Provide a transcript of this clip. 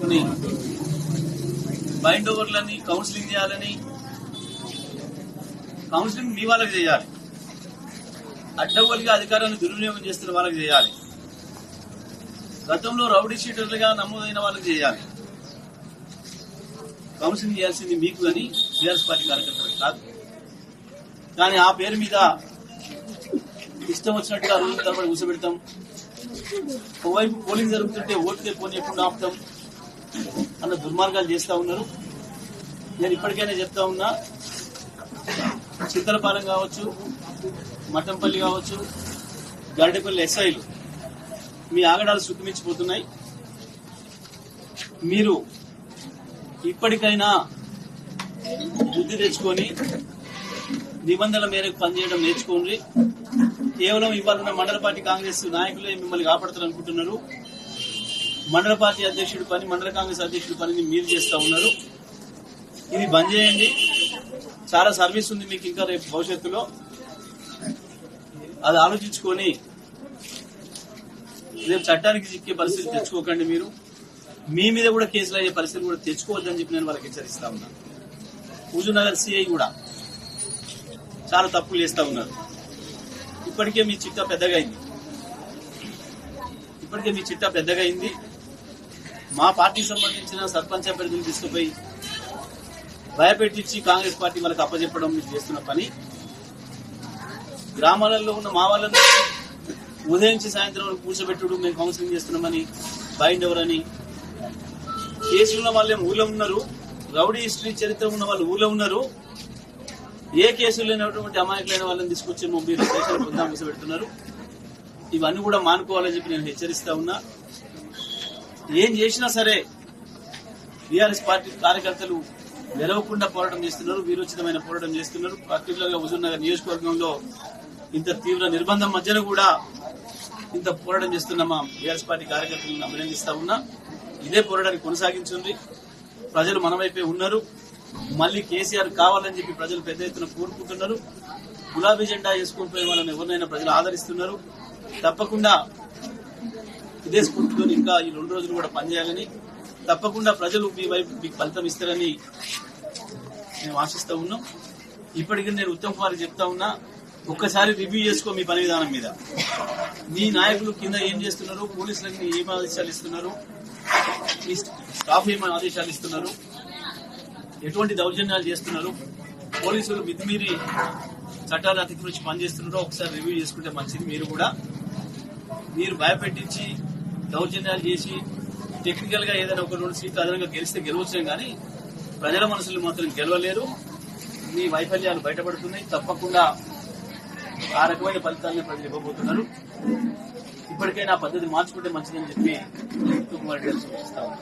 కొన్ని బైండ్ ఓవర్లని కౌన్సిలింగ్ చేయాలని కౌన్సిలింగ్ మీ వాళ్ళకి చేయాలి. అడ్డగోలుగా అధికారాన్ని దుర్వినియోగం చేస్తున్న వాళ్ళకి చేయాలి. గతంలో రౌడీ షీటర్లుగా నమోదైన వాళ్ళకి చేయాలి. కౌన్సిలింగ్ చేయాల్సింది మీకు కానీ బీఆర్ఎస్ పార్టీ కార్యకర్తలకు కాదు. కానీ ఆ పేరు మీద ఇష్టం వచ్చినట్టుగా రోజు తరబడి కూర్చోబెడతాం ఒకవైపు పోలింగ్ జరుగుతుంటే ఓటుతే పోనీ ఎప్పుడు ఆపుతాం. అన్న దుర్మార్గాలు చేస్తా ఉన్నారు. నేను ఇప్పటికైనా చెప్తా ఉన్నా చింతలపాలెం కావచ్చు మఠంపల్లి కావచ్చు గడ్డపల్లి ఎస్ఐలు మీ ఆగడాలు సుఖమించిపోతున్నాయి మీరు ఇప్పటికైనా బుద్ధి తెచ్చుకొని నిబంధనల మేరకు పనిచేయడం నేర్చుకోండి. కేవలం ఇవాళ మండల పార్టీ కాంగ్రెస్ నాయకులే మిమ్మల్ని కాపాడతారు అనుకుంటున్నారు మండల పార్టీ అధ్యక్షుడి పని మండల కాంగ్రెస్ అధ్యక్షుడి పనిని మీరు చేస్తా ఉన్నారు. ఇది బంద్ చేయండి. చాలా సర్వీస్ ఉంది మీకు ఇంకా రేపు భవిష్యత్తులో. అది ఆలోచించుకొని రేపు చట్టానికి చిక్కే పరిస్థితి తెచ్చుకోకండి మీరు. మీ మీద కూడా కేసులు అయ్యే పరిస్థితి కూడా తెచ్చుకోవద్దని చెప్పి నేను వాళ్ళకి హెచ్చరిస్తా ఉన్నా. హుజూర్నగర్ సిఐ కూడా చాలా తప్పులు చేస్తా ఉన్నారు. ఇప్పటికే మీ చిట్టా పెద్దగా అయింది. ఇప్పటికే మీ చిట్టా పెద్దగా అయింది. మా పార్టీకి సంబంధించిన సర్పంచ్ అభ్యర్థులు తీసుకుపోయి భయపెట్టించి కాంగ్రెస్ పార్టీ వాళ్ళకి అప్పచెప్పడం మీరు చేస్తున్న పని. గ్రామాలలో ఉన్న మా వాళ్ళని ఉదయించి సాయంత్రం వరకు కూర్చోబెట్టుడు మేము కౌన్సిలింగ్ చేస్తున్నామని బైండ్ ఎవరని కేసులు ఉన్న వాళ్ళు ఊళ్ళో ఉన్నారు రౌడీ హిస్టరీ చరిత్ర ఉన్న వాళ్ళు ఊళ్ళో ఉన్నారు. ఏ కేసులు లేనటువంటి అమాయకులైన వాళ్ళని తీసుకొచ్చి మీరు స్టేషన్ పొందా కూర్చోబెడుతున్నారు ఇవన్నీ కూడా మానుకోవాలని చెప్పి నేను హెచ్చరిస్తా ఉన్నా. ఏం చేసినా సరే బీఆర్ఎస్ పార్టీ కార్యకర్తలు వెరవకుండా పోరాటం చేస్తున్నారు వీరోచితమైన పోరాటం చేస్తున్నారు. పర్టికులర్గా హుజూర్నగర్ నియోజకవర్గంలో ఇంత తీవ్ర నిర్బంధం మధ్యన కూడా ఇంత పోరాటం చేస్తున్న మా బీఆర్ఎస్ పార్టీ కార్యకర్తలను అభినందిస్తా ఉన్నా. ఇదే పోరాటాన్ని కొనసాగించింది ప్రజలు మన వైపే ఉన్నారు. మళ్ళీ కేసీఆర్ కావాలని చెప్పి ప్రజలు పెద్ద ఎత్తున కోరుకుంటున్నారు. గులాబీ జెండా వేసుకుని పోయే వాళ్ళని ఎవరినైనా ప్రజలు ఆదరిస్తున్నారు. తప్పకుండా ఇదే స్ఫూర్తితో ఇంకా ఈ రెండు రోజులు కూడా పనిచేయాలని తప్పకుండా ప్రజలు మీ వైపు మీకు ఫలితం ఇస్తారని మేము ఆశిస్తూ ఉన్నాం. ఇప్పటికీ నేను ఉత్తమ్ కుమార్ చెప్తా ఉన్నా ఒక్కసారి రివ్యూ చేసుకో మీ పని విధానం మీద. మీ నాయకులు కింద ఏం చేస్తున్నారు పోలీసులకి ఏం ఆదేశాలు ఇస్తున్నారు మీ స్టాఫ్ ఏమైనా ఆదేశాలు ఇస్తున్నారు ఎటువంటి దౌర్జన్యాలు చేస్తున్నారు పోలీసులు మితిమీరి చట్టాలు అతిక్రమించి పనిచేస్తున్నారో ఒకసారి రివ్యూ చేసుకుంటే మంచిది. మీరు కూడా మీరు భయపెట్టించి దౌర్జన్యాలు చేసి టెక్నికల్గా ఏదైనా ఒక రెండు సీట్లు అదనంగా గెలిస్తే గెలవచ్చు కానీ ప్రజల మనసులు మాత్రం గెలవలేరు. మీ వైఫల్యాలు బయటపడుతున్నాయి. తప్పకుండా ఆ రకమైన ఫలితాలను ప్రజలు ఇవ్వబోతున్నారు. ఇప్పటికైనా పద్ధతి మార్చుకుంటే మంచిదని చెప్పి కుమార్ రెడ్డి సూచిస్తా